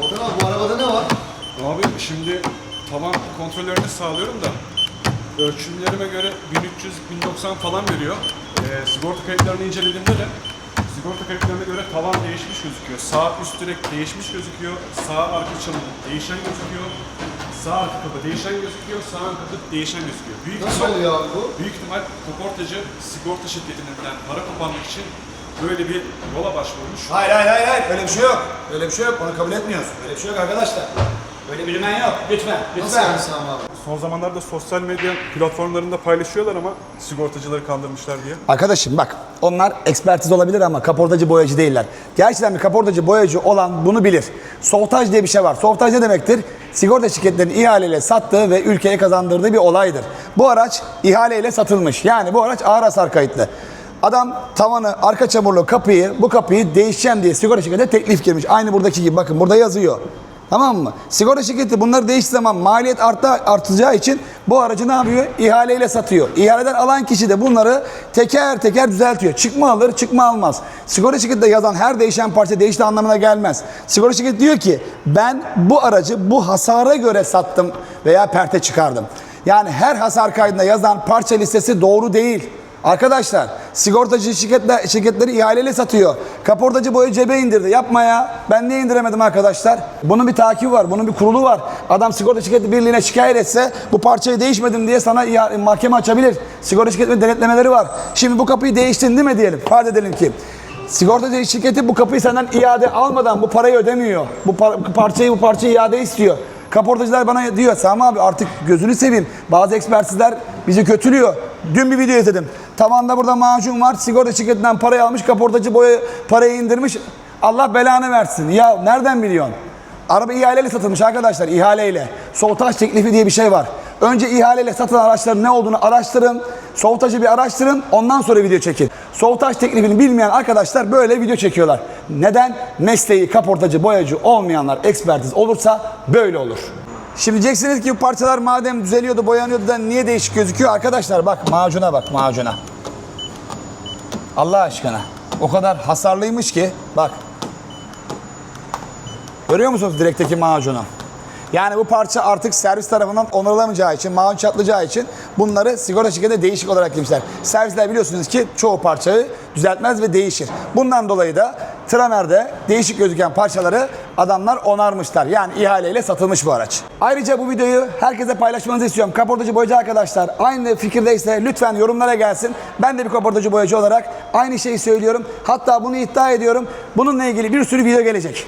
Volkan abi bu arabada ne var? Abi şimdi tavan kontrollerini sağlıyorum da ölçümlerime göre 1300-1090 falan veriyor. Ee, sigorta kayıtlarını incelediğimde de sigorta kayıtlarına göre tavan değişmiş gözüküyor. Sağ üst direk değişmiş gözüküyor. Sağ arka çamur değişen gözüküyor. Sağ arka kapı değişen gözüküyor. Sağ ön kapı değişen gözüküyor. Büyük Nasıl ihtimal- oluyor abi bu? Büyük ihtimal kaportacı sigorta şirketinden para koparmak için böyle bir yola başvurmuş. Hayır hayır hayır hayır öyle bir şey yok. Öyle bir şey yok. Onu kabul etmiyoruz. Öyle bir şey yok arkadaşlar. Öyle bir lümen yok. Lütfen. Nasıl Lütfen. yani Sami abi? Son zamanlarda sosyal medya platformlarında paylaşıyorlar ama sigortacıları kandırmışlar diye. Arkadaşım bak onlar ekspertiz olabilir ama kaportacı boyacı değiller. Gerçekten bir kaportacı boyacı olan bunu bilir. Soğutaj diye bir şey var. Soğutaj ne demektir? Sigorta şirketlerinin ihaleyle sattığı ve ülkeye kazandırdığı bir olaydır. Bu araç ihaleyle satılmış. Yani bu araç ağır hasar kayıtlı. Adam tavanı, arka çamurlu kapıyı, bu kapıyı değişeceğim diye sigorta şirketine teklif girmiş. Aynı buradaki gibi bakın burada yazıyor. Tamam mı? Sigorta şirketi bunları değiştiği zaman maliyet arta, artacağı için bu aracı ne yapıyor? İhaleyle satıyor. İhaleden alan kişi de bunları teker teker düzeltiyor. Çıkma alır, çıkma almaz. Sigorta şirketinde yazan her değişen parça değişti anlamına gelmez. Sigorta şirketi diyor ki ben bu aracı bu hasara göre sattım veya perte çıkardım. Yani her hasar kaydında yazan parça listesi doğru değil. Arkadaşlar sigortacı şirketler, şirketleri ihaleyle satıyor. Kaportacı boyu cebe indirdi. Yapma ya. Ben niye indiremedim arkadaşlar? Bunun bir takibi var. Bunun bir kurulu var. Adam sigorta şirketi birliğine şikayet etse bu parçayı değişmedim diye sana mahkeme açabilir. Sigorta şirketinin denetlemeleri var. Şimdi bu kapıyı değiştin değil mi diyelim. Farz edelim ki. Sigortacı şirketi bu kapıyı senden iade almadan bu parayı ödemiyor. Bu, par- parçayı bu parçayı iade istiyor. Kaportacılar bana diyor Sami abi artık gözünü seveyim. Bazı ekspertizler bizi kötülüyor. Dün bir video izledim. Tavanda burada macun var. Sigorta şirketinden parayı almış. Kaportacı boya parayı indirmiş. Allah belanı versin. Ya nereden biliyorsun? Araba ihaleyle satılmış arkadaşlar ihaleyle. Soğutaç teklifi diye bir şey var. Önce ihaleyle satılan araçların ne olduğunu araştırın. Soğutacı bir araştırın ondan sonra video çekin. Soğutaç teklifini bilmeyen arkadaşlar böyle video çekiyorlar. Neden? Mesleği kaportacı, boyacı olmayanlar ekspertiz olursa böyle olur. Şimdi diyeceksiniz ki bu parçalar madem düzeliyordu, boyanıyordu da niye değişik gözüküyor? Arkadaşlar bak macuna bak macuna. Allah aşkına. O kadar hasarlıymış ki bak Görüyor musunuz direkteki macunu? Yani bu parça artık servis tarafından onarılamayacağı için, macun çatlayacağı için bunları sigorta şirketine değişik olarak demişler. Servisler biliyorsunuz ki çoğu parçayı düzeltmez ve değişir. Bundan dolayı da Tramer'de değişik gözüken parçaları adamlar onarmışlar. Yani ihaleyle satılmış bu araç. Ayrıca bu videoyu herkese paylaşmanızı istiyorum. Kaportacı boyacı arkadaşlar aynı fikirdeyse lütfen yorumlara gelsin. Ben de bir kaportacı boyacı olarak aynı şeyi söylüyorum. Hatta bunu iddia ediyorum. Bununla ilgili bir sürü video gelecek.